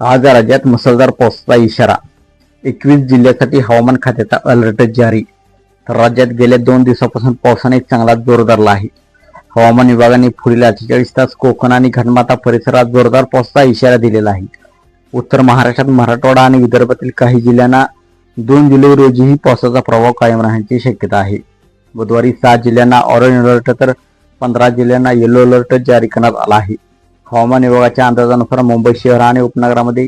आज राज्यात मुसळधार पावसाचा इशारा. एकवीस जिल्ह्यासाठी हवामान खात्याचा अलर्ट जारी. तर राज्यात गेल्या दोन दिवसापासून पावसाने चांगला जोर धरला आहे. हवामान विभागाने पुढील अठ्ठेचाळीस तास कोकण आणि घनमाता परिसरात जोरदार पावसाचा इशारा दिलेला आहे. उत्तर महाराष्ट्रात मराठवाडा आणि विदर्भातील काही जिल्ह्यांना दोन जुलै रोजीही पावसाचा प्रभाव कायम राहण्याची शक्यता आहे. बुधवारी सात जिल्ह्यांना ऑरेंज अलर्ट तर पंधरा जिल्ह्यांना येलो अलर्ट जारी करण्यात आला आहे. हवामान विभागाच्या अंदाजानुसार मुंबई शहर आणि उपनगरामध्ये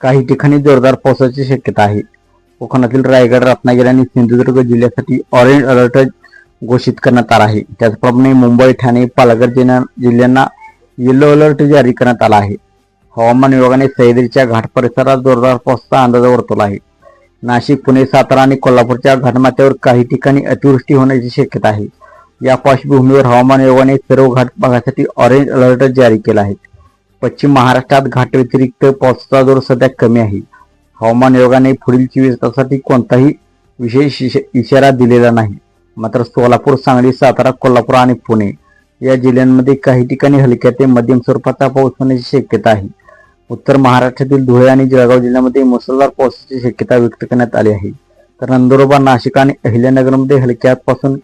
काही ठिकाणी जोरदार पावसाची शक्यता आहे. कोकणातील रायगड रत्नागिरी आणि सिंधुदुर्ग जिल्ह्यासाठी ऑरेंज अलर्ट घोषित करण्यात आला आहे. त्याचप्रमाणे मुंबई ठाणे पालघर जिल्ह्या जिल्ह्यांना येलो अलर्ट जारी करण्यात आला आहे. हवामान विभागाने सह्याद्रीच्या घाट परिसरात जोरदार पावसाचा अंदाज वर्तवला आहे. नाशिक पुणे सातारा आणि कोल्हापूरच्या घाटमाथ्यावर काही ठिकाणी अतिवृष्टी होण्याची शक्यता आहे. या पार्श्वभूमीवर हवामान विभागाने सर्व घाट भागासाठी ऑरेंज अलर्ट जारी केला आहे. पश्चिम महाराष्ट्रात घाट व्यतिरिक्त पावसाचा जोर सध्या कमी आहे. हवामान विभागाने पुढील चोवीस तासासाठी कोणताही विशेष इशारा दिलेला नाही. मात्र सोलापूर सांगली सातारा कोल्हापूर आणि पुणे या जिल्ह्यांमध्ये काही ठिकाणी हलक्या ते मध्यम स्वरूपाचा पाऊस होण्याची शक्यता आहे. उत्तर महाराष्ट्रातील धुळे आणि जळगाव जिल्ह्यामध्ये मुसळधार पावसाची शक्यता व्यक्त करण्यात आली आहे. तर नंदुरबार नाशिक आणि अहिल्यानगरमध्ये हलक्यापासून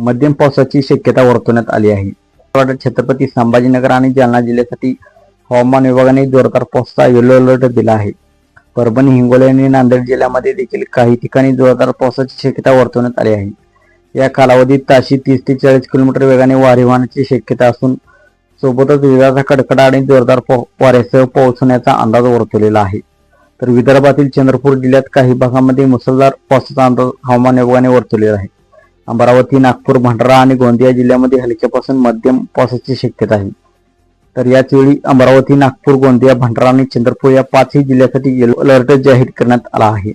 मध्यम पावसाची शक्यता वर्तवण्यात आली आहे. छत्रपती संभाजीनगर आणि जालना जिल्ह्यासाठी हवामान विभागाने जोरदार पावसाचा येलो अलर्ट दिला आहे. परभणी हिंगोली आणि नांदेड जिल्ह्यामध्ये देखील काही ठिकाणी जोरदार पावसाची शक्यता वर्तवण्यात आली आहे. या कालावधीत ताशी तीस ते चाळीस किलोमीटर वेगाने वारे वाहण्याची शक्यता असून सोबतच विजाचा कडकडा आणि जोरदार वाऱ्यासह पाऊस होण्याचा अंदाज वर्तवलेला आहे. तर विदर्भातील चंद्रपूर जिल्ह्यात काही भागामध्ये मुसळधार पावसाचा अंदाज हवामान विभागाने वर्तवलेला आहे. अमरावती नागपूर भंडारा आणि गोंदिया जिल्ह्यामध्ये हलक्यापासून मध्यम पावसाची शक्यता आहे. तर याच वेळी अमरावती नागपूर गोंदिया भंडारा आणि चंद्रपूर या पाचही जिल्ह्यासाठी येलो अलर्ट जाहीर करण्यात आला आहे.